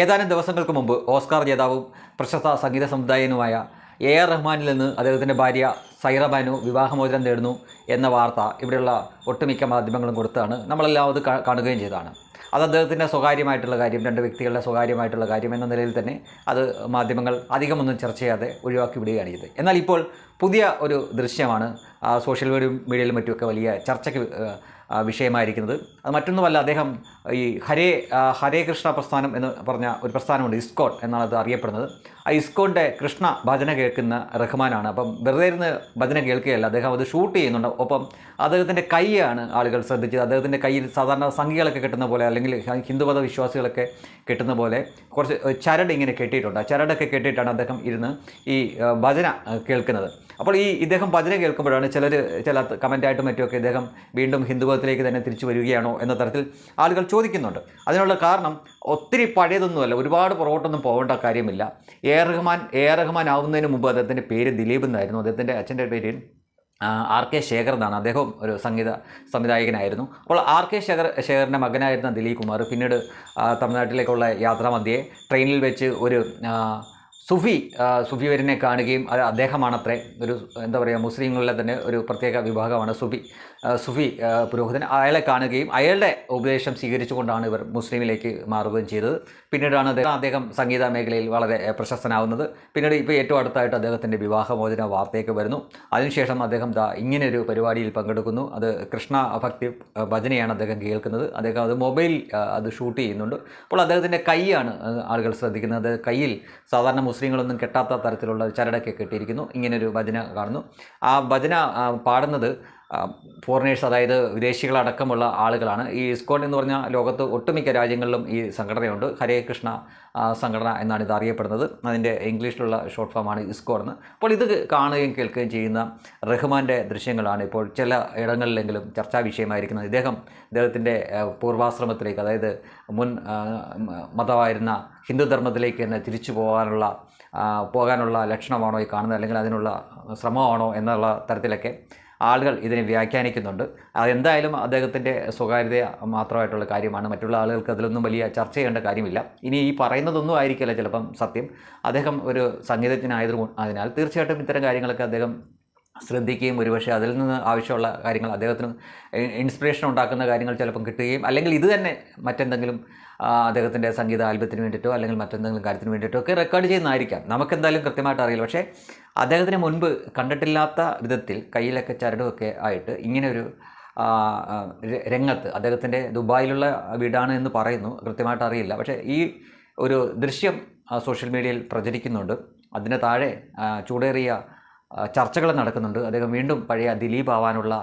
ഏതാനും ദിവസങ്ങൾക്ക് മുമ്പ് ഓസ്കാർ ജേതാവും പ്രശസ്ത സംഗീത സംവിധായകനുമായ എ ആർ റഹ്മാനിൽ നിന്ന് അദ്ദേഹത്തിന്റെ ഭാര്യ സൈറ ബാനു വിവാഹമോചനം നേടുന്നു എന്ന വാർത്ത ഇവിടെയുള്ള ഒട്ടുമിക്ക മാധ്യമങ്ങളും കൊടുത്താണ്. നമ്മളെല്ലാം അത് കാണുകയും ചെയ്തതാണ്. അത് അദ്ദേഹത്തിന്റെ സ്വകാര്യമായിട്ടുള്ള കാര്യം രണ്ട് വ്യക്തികളുടെ സ്വകാര്യമായിട്ടുള്ള കാര്യം എന്ന നിലയിൽ തന്നെ അത് മാധ്യമങ്ങൾ അധികമൊന്നും ചർച്ച ചെയ്യാതെ ഒഴിവാക്കി വിടുകയാണ് ചെയ്തത്. എന്നാൽ ഇപ്പോൾ പുതിയ ഒരു ദൃശ്യമാണ്. സോഷ്യൽ മീഡിയ മീഡിയയിലും മറ്റുമൊക്കെ വലിയ ചർച്ചയ്ക്ക് വിഷയമായിരിക്കുന്നത്. അത് മറ്റൊന്നുമല്ല അദ്ദേഹം ഈ ഹരേ ഹരേ കൃഷ്ണ പ്രസ്ഥാനം എന്ന് പറഞ്ഞ ഒരു പ്രസ്ഥാനമുണ്ട് ഇസ്കോൺ എന്നാണ് അത് അറിയപ്പെടുന്നത്. ആ ഇസ്കോണിന്റെ കൃഷ്ണ ഭജന കേൾക്കുന്ന റഹ്മാനാണ്. അപ്പം വെറുതെ ഇരുന്ന് ഭജന കേൾക്കുകയല്ല അദ്ദേഹം അത് ഷൂട്ട് ചെയ്യുന്നുണ്ട്. ഒപ്പം അദ്ദേഹത്തിന്റെ കൈയാണ് ആളുകൾ ശ്രദ്ധിച്ചത്. അദ്ദേഹത്തിന്റെ കയ്യിൽ സാധാരണ സംഖ്യകളൊക്കെ കെട്ടുന്ന പോലെ അല്ലെങ്കിൽ ഹിന്ദുമത വിശ്വാസികളൊക്കെ കെട്ടുന്ന പോലെ കുറച്ച് ചരട് ഇങ്ങനെ കെട്ടിയിട്ടുണ്ട്. ആ ചരടൊക്കെ കെട്ടിയിട്ടാണ് അദ്ദേഹം ഇരുന്ന് ഈ ഭജന കേൾക്കുന്നത്. അപ്പോൾ ഈ ഇദ്ദേഹം ഭജന കേൾക്കുമ്പോഴാണ് ചിലർ ചില കമന്റായിട്ടും മറ്റുമൊക്കെ ഇദ്ദേഹം വീണ്ടും ഹിന്ദുമതത്തിലേക്ക് തന്നെ തിരിച്ചു വരികയാണോ എന്ന തരത്തിൽ ആളുകൾ ചോദിക്കുന്നുണ്ട്. അതിനുള്ള കാരണം ഒത്തിരി പഴയതൊന്നുമല്ല. ഒരുപാട് പുറകോട്ടൊന്നും പോകേണ്ട കാര്യമില്ല. എ റഹ്മാൻ എ റഹ്മാൻ ആവുന്നതിന് മുമ്പ് അദ്ദേഹത്തിന്റെ പേര് ദിലീപ് എന്നായിരുന്നു. അദ്ദേഹത്തിന്റെ അച്ഛന്റെ പേര് ആർ കെ ശേഖർ എന്നാണ്. അദ്ദേഹം ഒരു സംഗീത സംവിധായകനായിരുന്നു. അപ്പോൾ ആർ കെ ശേഖർ ശേഖറിന്റെ മകനായിരുന്ന ദിലീപ് കുമാർ പിന്നീട് തമിഴ്നാട്ടിലേക്കുള്ള യാത്രാമധ്യേ ട്രെയിനിൽ വെച്ച് ഒരു സുഫി സുഫിവരിനെ സുഫി വരിനെ കാണുകയും അത് അദ്ദേഹമാണത്രേ ഒരു എന്താ പറയുക മുസ്ലിങ്ങളിലെ തന്നെ ഒരു പ്രത്യേക വിഭാഗമാണ് സുഫി. സുഫി പുരോഹിതൻ. അയാളെ കാണുകയും അയാളുടെ ഉപദേശം സ്വീകരിച്ചുകൊണ്ടാണ് ഇവർ മുസ്ലിമിലേക്ക് മാറുകയും ചെയ്തത്. പിന്നീടാണ് അദ്ദേഹം അദ്ദേഹം സംഗീത മേഖലയിൽ വളരെ പ്രശസ്തനാവുന്നത്. പിന്നീട് ഇപ്പോൾ ഏറ്റവും അടുത്തായിട്ട് അദ്ദേഹത്തിന്റെ വിവാഹമോചന വാർത്തയൊക്കെ വരുന്നു. അതിനുശേഷം അദ്ദേഹം ദാ ഇങ്ങനെയൊരു പരിപാടിയിൽ പങ്കെടുക്കുന്നു. അത് കൃഷ്ണ ഭക്തി ഭജനയാണ് അദ്ദേഹം കേൾക്കുന്നത്. അദ്ദേഹം അത് മൊബൈൽ അത് ഷൂട്ട് ചെയ്യുന്നുണ്ട്. അപ്പോൾ അദ്ദേഹത്തിന്റെ കൈയാണ് ആളുകൾ ശ്രദ്ധിക്കുന്നത്. കയ്യിൽ സാധാരണ മുസ്ലിങ്ങളൊന്നും കെട്ടാത്ത തരത്തിലുള്ള ചരടൊക്കെ കെട്ടിയിരിക്കുന്നു. ഇങ്ങനൊരു ഭജന കാണുന്നു. ആ ഭജന പാടുന്നത് ഫോറിനേഴ്സ് അതായത് വിദേശികളടക്കമുള്ള ആളുകളാണ്. ഈ ഇസ്കോൺ എന്ന് പറഞ്ഞാൽ ലോകത്ത് ഒട്ടുമിക്ക രാജ്യങ്ങളിലും ഈ സംഘടനയുണ്ട്. ഹരേ കൃഷ്ണ സംഘടന എന്നാണ് ഇത് അറിയപ്പെടുന്നത്. അതിന്റെ ഇംഗ്ലീഷിലുള്ള ഷോർട്ട് ഫോമാണ് ഇസ്കോൺ എന്ന്. അപ്പോൾ ഇത് കാണുകയും കേൾക്കുകയും ചെയ്യുന്ന റഹ്മാന്റെ ദൃശ്യങ്ങളാണ് ഇപ്പോൾ ചില ഇടങ്ങളിലെങ്കിലും ചർച്ചാ വിഷയമായിരിക്കുന്നത്. ഇദ്ദേഹം ഇദ്ദേഹത്തിന്റെ പൂർവാശ്രമത്തിലേക്ക് അതായത് മുൻ മതമായിരുന്ന ഹിന്ദുധർമ്മത്തിലേക്ക് തന്നെ തിരിച്ചു പോകാനുള്ള പോകാനുള്ള ലക്ഷണമാണോ ഈ കാണുന്നത്? അല്ലെങ്കിൽ അതിനുള്ള ശ്രമമാണോ എന്നുള്ള തരത്തിലൊക്കെ ആളുകൾ ഇതിനെ വ്യാഖ്യാനിക്കുന്നുണ്ട്. അതെന്തായാലും അദ്ദേഹത്തിന്റെ സ്വകാര്യത മാത്രമായിട്ടുള്ള കാര്യമാണ്. മറ്റുള്ള ആളുകൾക്ക് അതിലൊന്നും വലിയ ചർച്ച ചെയ്യേണ്ട കാര്യമില്ല. ഇനി ഈ പറയുന്നതൊന്നും ആയിരിക്കില്ല ചിലപ്പം സത്യം. അദ്ദേഹം ഒരു സംഗീതജ്ഞനായതുകൊണ്ട് അതിനാൽ തീർച്ചയായിട്ടും ഇത്തരം കാര്യങ്ങളൊക്കെ അദ്ദേഹം ശ്രദ്ധിക്കുകയും ഒരുപക്ഷെ അതിൽ നിന്ന് ആവശ്യമുള്ള കാര്യങ്ങൾ അദ്ദേഹത്തിന് ഇൻസ്പിറേഷൻ ഉണ്ടാക്കുന്ന കാര്യങ്ങൾ ചിലപ്പം കിട്ടുകയും അല്ലെങ്കിൽ ഇത് തന്നെ മറ്റെന്തെങ്കിലും അദ്ദേഹത്തിന്റെ സംഗീത ആൽബത്തിന് വേണ്ടിയിട്ടോ അല്ലെങ്കിൽ മറ്റെന്തെങ്കിലും കാര്യത്തിന് വേണ്ടിയിട്ടോ ഒക്കെ റെക്കോർഡ് ചെയ്യുന്നതായിരിക്കാം. നമുക്കെന്തായാലും കൃത്യമായിട്ട് അറിയില്ല. പക്ഷേ അദ്ദേഹത്തിന് മുൻപ് കണ്ടിട്ടില്ലാത്ത വിധത്തിൽ കയ്യിലൊക്കെ ചരടുമൊക്കെ ആയിട്ട് ഇങ്ങനെ ഒരു ആ, ആ, രംഗത്ത് അദ്ദേഹത്തിന്റെ ദുബായിലുള്ള വീടാണ് എന്ന് പറയുന്നു. കൃത്യമായിട്ട് അറിയില്ല. പക്ഷേ ഈ ഒരു ദൃശ്യം സോഷ്യൽ മീഡിയയിൽ പ്രചരിക്കുന്നുണ്ട്. അതിന് താഴെ ചൂടേറിയ ചർച്ചകൾ നടക്കുന്നുണ്ട്. അദ്ദേഹം വീണ്ടും പഴയ ദിലീപ് ആവാനുള്ള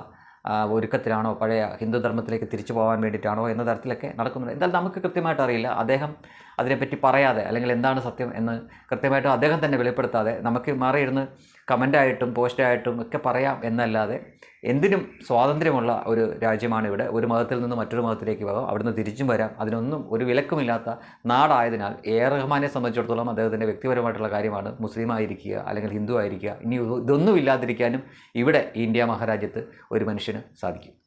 ഒരുക്കത്തിലാണോ പഴയ ഹിന്ദു ധർമ്മത്തിലേക്ക് തിരിച്ചു പോകാൻ വേണ്ടിയിട്ടാണോ എന്ന തരത്തിലൊക്കെ നടക്കുന്നുണ്ട്. എന്തായാലും നമുക്ക് കൃത്യമായിട്ട് അറിയില്ല. അദ്ദേഹം അതിനെപ്പറ്റി പറയാതെ അല്ലെങ്കിൽ എന്താണ് സത്യം എന്ന് കൃത്യമായിട്ടും അദ്ദേഹം തന്നെ വെളിപ്പെടുത്താതെ നമുക്ക് മാറിയിരുന്ന് കമന്റായിട്ടും പോസ്റ്റായിട്ടും ഒക്കെ പറയാം എന്നല്ലാതെ എന്തിനും സ്വാതന്ത്ര്യമുള്ള ഒരു രാജ്യമാണ് ഇവിടെ. ഒരു മതത്തിൽ നിന്ന് മറ്റൊരു മതത്തിലേക്ക് പോകാം. അവിടുന്ന് തിരിച്ചും വരാം. അതിനൊന്നും ഒരു വിലക്കുമില്ലാത്ത നാടായതിനാൽ എ റഹ്മാനെ സംബന്ധിച്ചിടത്തോളം അദ്ദേഹത്തിന്റെ വ്യക്തിപരമായിട്ടുള്ള കാര്യമാണ് മുസ്ലിം ആയിരിക്കുക അല്ലെങ്കിൽ ഹിന്ദു ആയിരിക്കുക. ഇനി ഇതൊന്നും ഇല്ലാതിരിക്കാനും ഇവിടെ ഇന്ത്യ മഹാരാജ്യത്ത് ഒരു മനുഷ്യന് സാധിക്കും.